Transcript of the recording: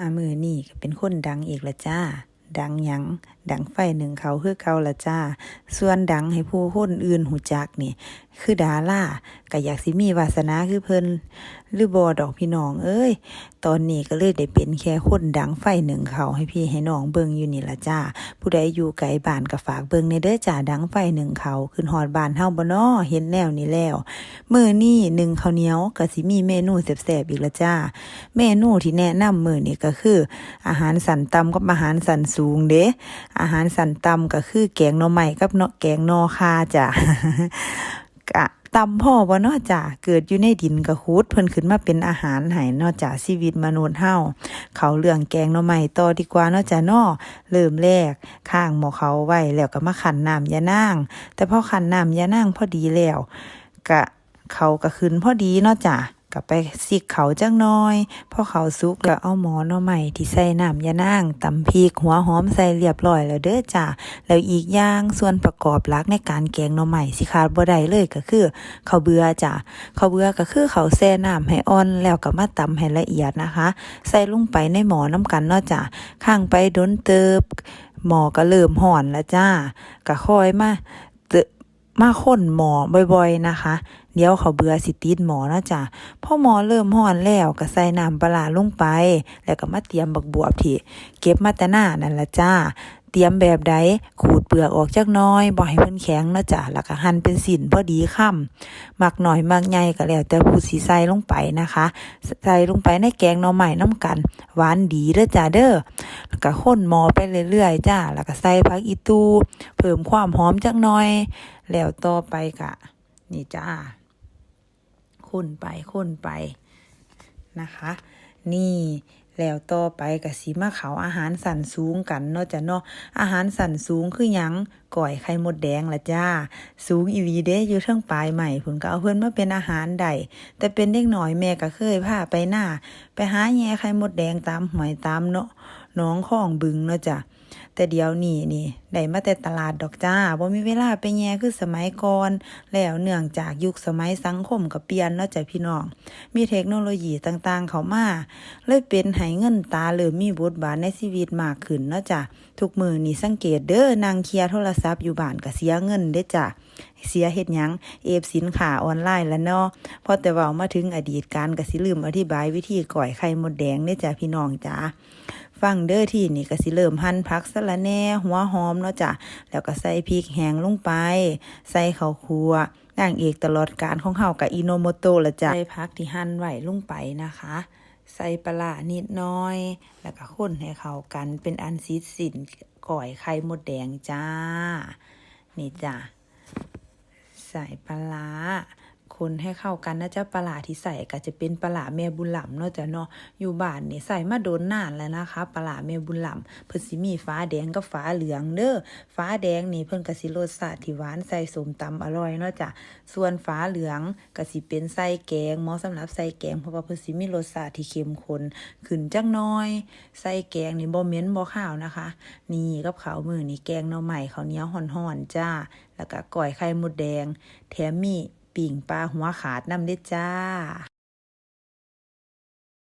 อามือนี่ก็เป็นคนดังอีกละจ้า ดังหยัง ดังไฟหนึ่งเขาคือเกาละจ้า ส่วนดังให้ผู้คนอื่นหูจักนี่ คือดาราก็อยากสิมีวาสนาคือเพิ่นหรือบ่ดอกพี่น้อง เอ้ย ตอนนี้ก็เลยได้เป็นแค่คนดังไฟหนึ่งเขาให้พี่ให้น้องเบิ่งอยู่นี่ละจ้า ผู้ใดอยู่ไกลบ้านก็ฝากเบิ่งในเด้อจ้าดังไฟหนึ่งเขาขึ้นฮอดบ้านเฮาบ่นอเห็นแนวนี้แล้วมื้อนี้หนึ่งข้าวเหนียวก็สิมีเมนูแซ่บๆอีกละจ้า เมนูที่แนะนำมื้อนี้ก็คือ อาหารสันต่ำกับอาหารสันสูงเด้อาหารสันต่ำก็คือแกงหน่อไม้กับเนาะแกงนอคาจ้ะกะตำพ่อบ่เนาะจ้ะเกิดอยู่ในดินก็คูดเพิ่นขึ้นมาเป็นอาหารให้เนาะจ้ะชีวิตมนุษย์เฮาเขาเรื่องแกงหน่อไม้ต่อดีกว่าเนาะจ้ะเนาะเริ่มแรกข้างหมอเขาไว้แล้วก็มาขันน้ำยานางแต่พอขันน้ำยานางพอดีแล้วกะเขาก็ขึ้นพอดีเนาะจ้ะ ก็ไปสิกเขาจังน้อยพอเขาสุกแล้วเอาหมอน่อไม้ที่ใส่น้ำยานางตำพริกหัวหอมใส่เรียบร้อยแล้วเด้อจ้ะแล้วอีกอย่างส่วนประกอบหลักในการแกงน่อไม้สิขาดบ่ได้เลยก็คือข้าวเบื่อจ้ะข้าวเบื่อก็คือเขาแช่น้ำให้อ่อนแล้วก็มาตำให้ละเอียดนะคะ ใส่ลงไปในหมอน้ำกันเนาะจ้ะข้างไปดนเติบหมอก็เริ่มห่อนแล้วจ้าก็คอยมา มาค้นหมอบ่อยๆนะคะ เดี๋ยวเขาเบื่อสิติดหมอนะจ๊ะพอหมอเริ่มห่อนแล้วก็ใส่น้ำปลาร้าลงไป แล้วก็มาเตรียมบักบวบที่เก็บมาแต่หน้านั่นละจ้า เตรียมแบบใดขูดเปลือกออกจักน้อยบ่ให้มันแข็งนะจ้ะแล้วก็หั่นเป็นสินพอดีค่ำมักหน่อยมักใหญ่ก็แล้วแต่ผู้สิใส่ลงไปนะคะ ใส่ลงไปในแกงหน่อไม้น้ำกัน หวานดีเด้อจ้าเด้อแล้วก็ข้นหมอไปเรื่อยๆจ้าแล้วก็ใส่ผักอีตูเพิ่มความหอมจักน่อย แล้วต่อไปกะ นี่จ้าข้นไปข้นไปนะคะ นี่ แล้วต่อไปก็สิมาเขาอาหารสันสูงกันเนาะจ้ะเนาะอาหารสันสูงคือหยังก่อยไข่มดแดงละจ้า สูงอีลีเด้อยู่เทิงปลายใหม่ผุนก็เอาเพื่อนมาเป็นอาหารได้แต่เป็นเด็กหน่อยแม่ก็เคยพาไปหน้า ไปหาแย่ไข่มดแดงตามหอยตามเนาะน้องข้องบึงเนาะจ้ะ แต่เดี๋ยวนี้นี่ได้มาแต่ตลาดดอกจ้าบ่มีเวลาไปแย่คือสมัยก่อน แล้วเนื่องจากยุคสมัยสังคมก็เปลี่ยนเนาะจ้ะพี่น้อง มีเทคโนโลยีต่างๆ เข้ามาเลยเป็นให้เงินตาเริ่มมีบทบาทในชีวิตมากขึ้นเนาะจ้ะทุกมือนี่สังเกตเด้อนางเคลียโทรศัพท์อยู่บ้านก็เสียเงินเด้จ้ะเสียเฮ็ดหยังเอฟสินค้าออนไลน์แล้วเนาะพอแต่เว้ามาถึงอดีตการก็สิลืมอธิบายวิธีก่อยไข่มดแดงเด้จ้ะพี่น้องจ้า ฟังเด้อที่นี่ก็สิเริ่มหั่นผักสะละแหน่หัวหอมเนาะจ้ะแล้วก็ใส่พริกแห้งลงไป ใส่ข้าวคั่วนางเอกตลอดการของเฮากับอิโนโมโตะละจ้ะใส่ผักที่หั่นไว้ลงไปนะคะ ใส่ปลานิดน้อย แล้วก็คนให้เข้ากันเป็นอันซีดสินก่อยไข่มดแดงจ้า นี่จ้ะใส่ปลา คนให้เข้ากันนะจ๊ะปลาร้าที่ใส่ก็จะเป็นปลาร้าแม่บุญหลำเนาะจ้ะเนาะอยู่บ้านนี่ใส่มาโดนนานแล้วนะคะปลาร้าแม่บุญหลำเพิ่นสิมีฟ้าแดงกับฟ้าเหลืองเด้อฟ้าแดงนี่เพิ่นก็สิรสชาติที่หวานใส่สมตำอร่อยเนาะจ้ะส่วนฟ้าเหลืองก็สิเป็นใส่แกงเหมาะสำหรับใส่แกงเพราะว่าเพิ่นสิมีรสชาติที่เข้มข้นขึ้นจักหน้อย ใส่แกงนี่บ่เหม็นบ่ข้าวนะคะ นี่กับข้าวมื้อนี่แกงหน่อไม้ข้าวเหนียวห่อนๆจ้าแล้วก็ก้อยไข่มดแดง แถมมี ปิ่งปลาหัวขาดน้ำเด้จ้า